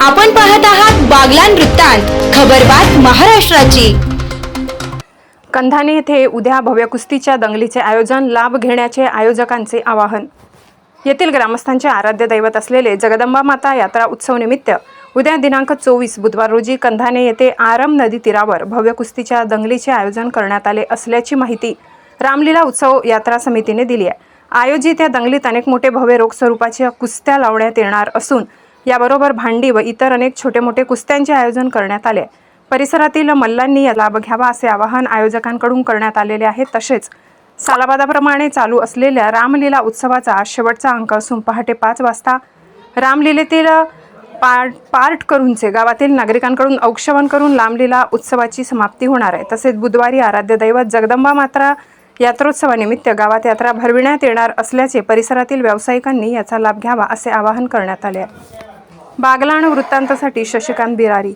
आपण पाहत आहात बागलान वृत्तांत खबरबात महाराष्ट्राची. कंधाने येथे उद्या भव्य कुस्तीच्या दंगलीचे आयोजन लाभ घेण्याचे आयोजकांचे आवाहन. येथील ग्रामस्थांचे आराध्य दैवत असलेले जगदंबा माता यात्रा उत्सव निमित्त उद्या दिनांक चोवीस बुधवार रोजी कंधाने येथे आरम नदी तीरावर भव्य कुस्तीच्या दंगलीचे आयोजन करण्यात आले असल्याची माहिती रामलीला उत्सव यात्रा समितीने दिली आहे. आयोजित या दंगलीत अनेक मोठे भव्य रोख स्वरूपाच्या कुस्त्या लावण्यात येणार असून याबरोबर भांडी व इतर अनेक छोटे मोठे कुस्त्यांचे आयोजन करण्यात आले. परिसरातील मल्लांनी या लाभ घ्यावा असे आवाहन आयोजकांकडून करण्यात आलेले आहे. तसेच सालाबादाप्रमाणे चालू असलेल्या रामलीला उत्सवाचा आज शेवटचा अंक असून पहाटे पाच वाजता रामलीलेतील पार्ट पार्ट करूनचे गावातील नागरिकांकडून औक्षवण करून रामलीला उत्सवाची समाप्ती होणार आहे. तसेच बुधवारी आराध्य दैवत जगदंबा मात्रा यात्रोत्सवानिमित्त गावात यात्रा भरविण्यात येणार असल्याचे परिसरातील व्यावसायिकांनी याचा लाभ घ्यावा असे आवाहन करण्यात आले आहे. बागलाण वृत्तांतासाठी शशिकांत बिरारी